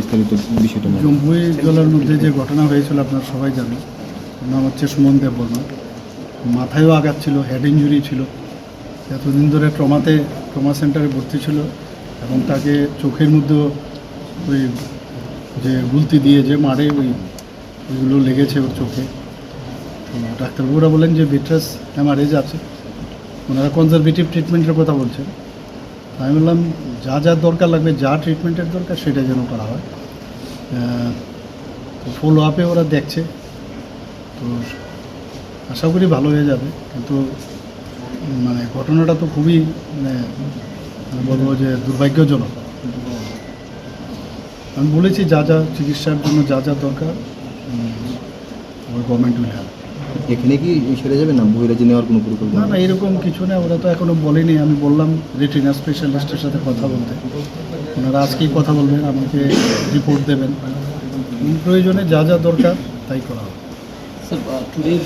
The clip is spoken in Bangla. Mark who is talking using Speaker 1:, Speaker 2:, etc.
Speaker 1: বিস্তারিত বিষয়টা।
Speaker 2: জম্বুই জলের মধ্যে যে ঘটনা হয়েছিল, আপনারা সবাই জানেন। নাম হচ্ছে সুমন দেব বর্মা। মাথায়ও আঘাত ছিল হেড ইঞ্জুরি ছিল। এতদিন ধরে ট্রমাতে, ট্রমা সেন্টারে ভর্তি ছিল এবং তাকে চোখের মধ্যেও ওই যে গুলতি দিয়ে যে মারে, ওই, ওইগুলো লেগেছে ওর চোখে। ডাক্তারবাবুরা বলেন যে ভিট্রাস হ্যামারেজ আছে, ওনারা কনজারভেটিভ ট্রিটমেন্টের কথা বলছেন। আমি বললাম, যা যা দরকার লাগবে, যা ট্রিটমেন্টের দরকার সেটা যেন করা হয়। ফলো আপে ওরা দেখছে। তো আশা করি ভালো হয়ে যাবে। কিন্তু মানে ঘটনাটা তো খুবই মানে আমি বলব যে দুর্ভাগ্যজনক। আমি বলেছি যা যা চিকিৎসার জন্য যা যা দরকার গভর্নমেন্ট উইল হ্যাভ
Speaker 1: এখানে কি সেরে যাবে না? বহিরাজি নেওয়ার কোনো
Speaker 2: না
Speaker 1: পরিকল্পনা
Speaker 2: না এরকম কিছু না ওরা তো এখনও বলেনি। আমি বললাম রেটিনা স্পেশালিস্টের সাথে কথা বলতে। ওনারা আজকেই কথা বলবেন আমাকে রিপোর্ট দেবেন। প্রয়োজনে যা যা দরকার তাই করা হবে।
Speaker 3: Sir today today